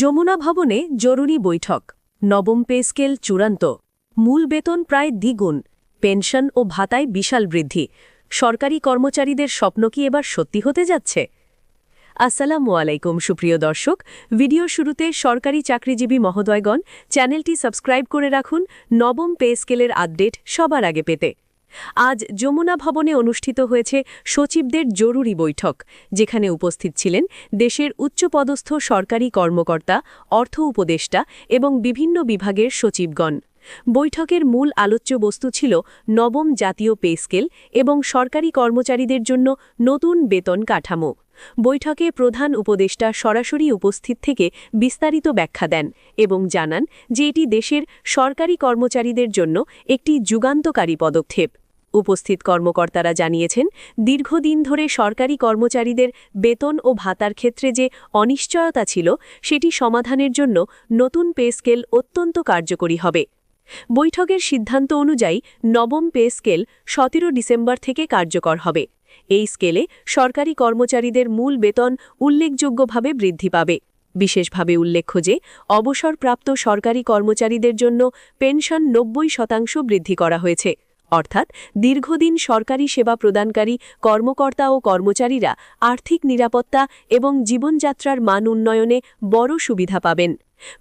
যমুনা ভবনে জরুরি বৈঠক, নবম পে স্কেল চূড়ান্ত, মূল বেতন প্রায় দ্বিগুণ, পেনশন ও ভাতায় বিশাল বৃদ্ধি, সরকারি কর্মচারীদের স্বপ্ন কি এবার সত্যি হতে যাচ্ছে? আসসালামু আলাইকুম, সুপ্রিয় দর্শক, ভিডিও শুরুতে সরকারি চাকরিজীবী মহোদয়গণ, চ্যানেলটি সাবস্ক্রাইব করে রাখুন, নবম পে স্কেলের আপডেট সবার আগে পেতে। আজ যমুনা ভবনে অনুষ্ঠিত হয়েছে সচিবদের জরুরি বৈঠক, যেখানে উপস্থিত ছিলেন দেশের উচ্চপদস্থ সরকারি কর্মকর্তা, অর্থ উপদেষ্টা এবং বিভিন্ন বিভাগের সচিবগণ। বৈঠকের মূল আলোচ্য বস্তু ছিল নবম জাতীয় পে স্কেল এবং সরকারি কর্মচারীদের জন্য নতুন বেতন কাঠামো। বৈঠকে প্রধান উপদেষ্টা সরাসরি উপস্থিত থেকে বিস্তারিত ব্যাখ্যা দেন এবং জানান যে এটি দেশের সরকারি কর্মচারীদের জন্য একটি যুগান্তকারী পদক্ষেপ। উপস্থিত কর্মকর্তারা জানিয়েছেন, দীর্ঘদিন ধরে সরকারি কর্মচারীদের বেতন ও ভাতার ক্ষেত্রে যে অনিশ্চয়তা ছিল, সেটি সমাধানের জন্য নতুন পে স্কেল অত্যন্ত কার্যকরী হবে। বৈঠকের সিদ্ধান্ত অনুযায়ী নবম পে স্কেল সতেরো ডিসেম্বর থেকে কার্যকর হবে। এই স্কেলে সরকারি কর্মচারীদের মূল বেতন উল্লেখযোগ্যভাবে বৃদ্ধি পাবে। বিশেষভাবে উল্লেখ্য যে, অবসরপ্রাপ্ত সরকারি কর্মচারীদের জন্য পেনশন নব্বই শতাংশ বৃদ্ধি করা হয়েছে। অর্থাৎ দীর্ঘদিন সরকারি সেবা প্রদানকারী কর্মকর্তা ও কর্মচারীরা আর্থিক নিরাপত্তা এবং জীবনযাত্রার মান উন্নয়নে বড় সুবিধা পাবেন।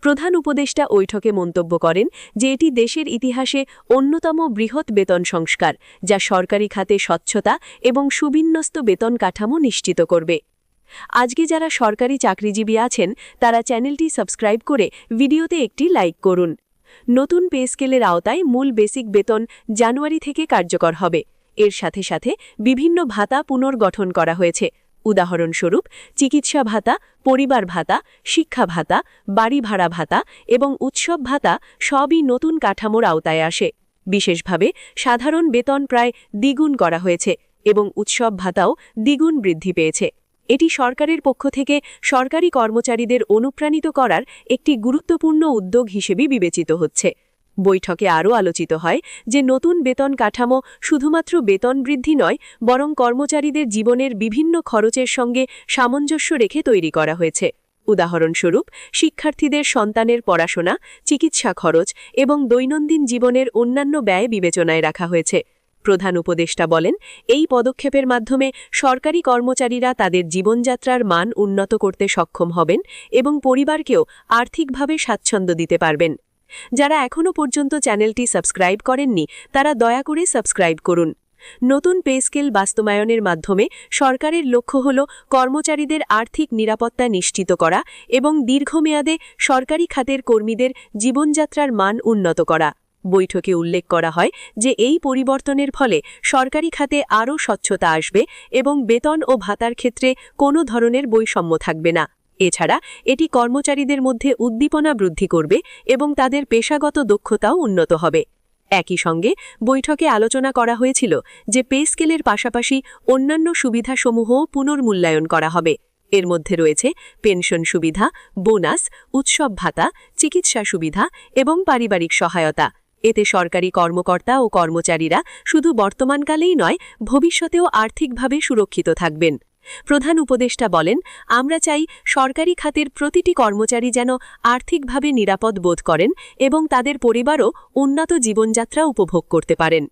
প্রধান উপদেষ্টা বৈঠকে মন্তব্য করেন যে এটি দেশের ইতিহাসে অন্যতম বৃহৎ বেতন সংস্কার, যা সরকারি খাতে স্বচ্ছতা এবং সুবিন্যস্ত বেতন কাঠামো নিশ্চিত করবে। আজকে যারা সরকারি চাকরিজীবী আছেন, তারা চ্যানেলটি সাবস্ক্রাইব করে ভিডিওতে একটি লাইক করুন। নতুন পে স্কেলের আওতায় মূল বেসিক বেতন জানুয়ারি থেকে কার্যকর হবে। এর সাথে সাথে বিভিন্ন ভাতা পুনর্গঠন করা হয়েছে। উদাহরণস্বরূপ, চিকিৎসা ভাতা, পরিবার ভাতা, শিক্ষা ভাতা, বাড়ি ভাড়া ভাতা এবং উৎসব ভাতা সবই নতুন কাঠামোর আওতায় আসে। বিশেষভাবে সাধারণ বেতন প্রায় দ্বিগুণ করা হয়েছে এবং উৎসব ভাতাও দ্বিগুণ বৃদ্ধি পেয়েছে। এটি সরকারের পক্ষ থেকে সরকারি কর্মচারীদের অনুপ্রাণিত করার একটি গুরুত্বপূর্ণ উদ্যোগ হিসেবে বিবেচিত হচ্ছে। বৈঠকে আরও আলোচিত হয় যে নতুন বেতন কাঠামো শুধুমাত্র বেতন বৃদ্ধি নয়, বরং কর্মচারীদের জীবনের বিভিন্ন খরচের সঙ্গে সামঞ্জস্য রেখে তৈরি করা হয়েছে। উদাহরণস্বরূপ, শিক্ষার্থীদের সন্তানের পড়াশোনা, চিকিৎসা খরচ এবং দৈনন্দিন জীবনের অন্যান্য ব্যয় বিবেচনায় রাখা হয়েছে। প্রধান উপদেষ্টা বলেন, এই পদক্ষেপের মাধ্যমে সরকারি কর্মচারীরা তাদের জীবনযাত্রার মান উন্নত করতে সক্ষম হবেন এবং পরিবারকেও আর্থিকভাবে স্বাচ্ছন্দ্য দিতে পারবেন। যারা এখনও পর্যন্ত চ্যানেলটি সাবস্ক্রাইব করেননি, তারা দয়া করে সাবস্ক্রাইব করুন। নতুন পে স্কেল বাস্তবায়নের মাধ্যমে সরকারের লক্ষ্য হল কর্মচারীদের আর্থিক নিরাপত্তা নিশ্চিত করা এবং দীর্ঘমেয়াদে সরকারি খাতের কর্মীদের জীবনযাত্রার মান উন্নত করা। বৈঠকে উল্লেখ করা হয় যে এই পরিবর্তনের ফলে সরকারি খাতে আরও স্বচ্ছতা আসবে এবং বেতন ও ভাতার ক্ষেত্রে কোনো ধরনের বৈষম্য থাকবে না। এছাড়া এটি কর্মচারীদের মধ্যে উদ্দীপনা বৃদ্ধি করবে এবং তাদের পেশাগত দক্ষতাও উন্নত হবে। একই সঙ্গে বৈঠকে আলোচনা করা হয়েছিল যে পে স্কেলের পাশাপাশি অন্যান্য সুবিধাসমূহও পুনর্মূল্যায়ন করা হবে। এর মধ্যে রয়েছে পেনশন সুবিধা, বোনাস, উৎসব ভাতা, চিকিৎসা সুবিধা এবং পারিবারিক সহায়তা। এতে সরকারি কর্মকর্তা ও কর্মচারীরা শুধু বর্তমানকালেই নয়, ভবিষ্যতেও আর্থিকভাবে সুরক্ষিত থাকবেন। প্রধান উপদেষ্টা বলেন, আমরা চাই সরকারি খাতের প্রতিটি কর্মচারী যেন আর্থিকভাবে নিরাপদ বোধ করেন এবং তাদের পরিবারও উন্নত জীবনযাত্রা উপভোগ করতে পারেন।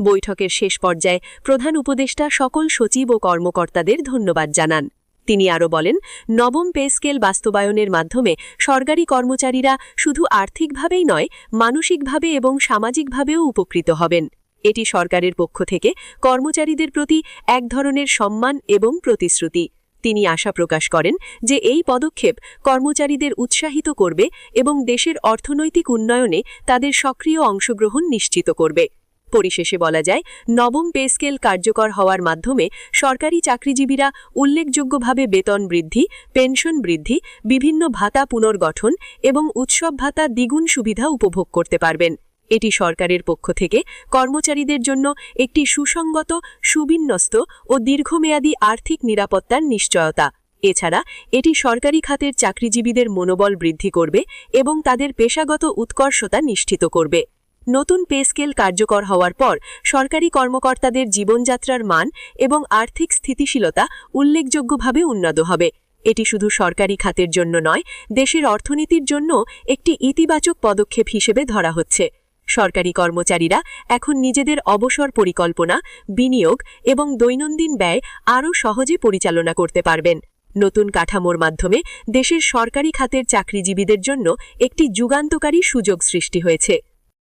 বৈঠকের শেষ পর্যায়ে প্রধান উপদেষ্টা সকল সচিব ও কর্মকর্তাদের ধন্যবাদ জানান। তিনি আরও বলেন, নবম পে স্কেল বাস্তবায়নের মাধ্যমে সরকারি কর্মচারীরা শুধু আর্থিকভাবেই নয়, মানসিকভাবে এবং সামাজিকভাবেও উপকৃত হবেন। এটি সরকারের পক্ষ থেকে কর্মচারীদের প্রতি এক ধরনের সম্মান এবং প্রতিশ্রুতি। তিনি আশা প্রকাশ করেন যে এই পদক্ষেপ কর্মচারীদের উৎসাহিত করবে এবং দেশের অর্থনৈতিক উন্নয়নে তাদের সক্রিয় অংশগ্রহণ নিশ্চিত করবে। পরিশেষে বলা যায়, নবম পে স্কেল কার্যকর হওয়ার মাধ্যমে সরকারি চাকরিজীবীরা উল্লেখযোগ্যভাবে বেতন বৃদ্ধি, পেনশন বৃদ্ধি, বিভিন্ন ভাতা পুনর্গঠন এবং উৎসব ভাতা দ্বিগুণ সুবিধা উপভোগ করতে পারবেন। এটি সরকারের পক্ষ থেকে কর্মচারীদের জন্য একটি সুসংগত, সুবিন্যস্ত ও দীর্ঘমেয়াদী আর্থিক নিরাপত্তার নিশ্চয়তা। এছাড়া, এটি সরকারি খাতের চাকরিজীবীদের মনোবল বৃদ্ধি করবে এবং তাদের পেশাগত উৎকর্ষতা নিশ্চিত করবে। নতুন পে স্কেল কার্যকর হওয়ার পর সরকারি কর্মকর্তাদের জীবনযাত্রার মান এবং আর্থিক স্থিতিশীলতা উল্লেখযোগ্যভাবে উন্নত হবে। এটি শুধু সরকারি খাতের জন্য নয়, দেশের অর্থনীতির জন্য একটি ইতিবাচক পদক্ষেপ হিসেবে ধরা হচ্ছে। সরকারি কর্মচারীরা এখন নিজেদের অবসর পরিকল্পনা, বিনিয়োগ এবং দৈনন্দিন ব্যয় আরও সহজে পরিচালনা করতে পারবেন। নতুন কাঠামোর মাধ্যমে দেশের সরকারি খাতের চাকরিজীবীদের জন্য একটি যুগান্তকারী সুযোগ সৃষ্টি হয়েছে।